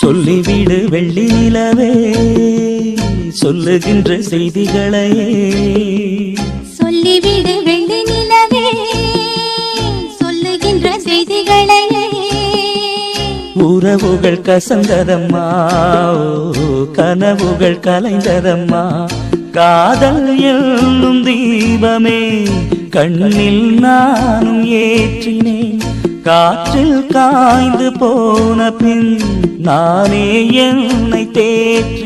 சொல்லிவிடு வெள்ளி நிலவே சொல்லுகின்ற செய்திகளையே. உறவுகள் கசந்ததம்மா. கனவுகள் கலைந்ததம்மா. காதல் என்னும் தீபமே கண்ணில் நானும் ஏற்றினேன். காற்றில் காய்ந்து போன பின் நானே என்னை தேற்றினேன்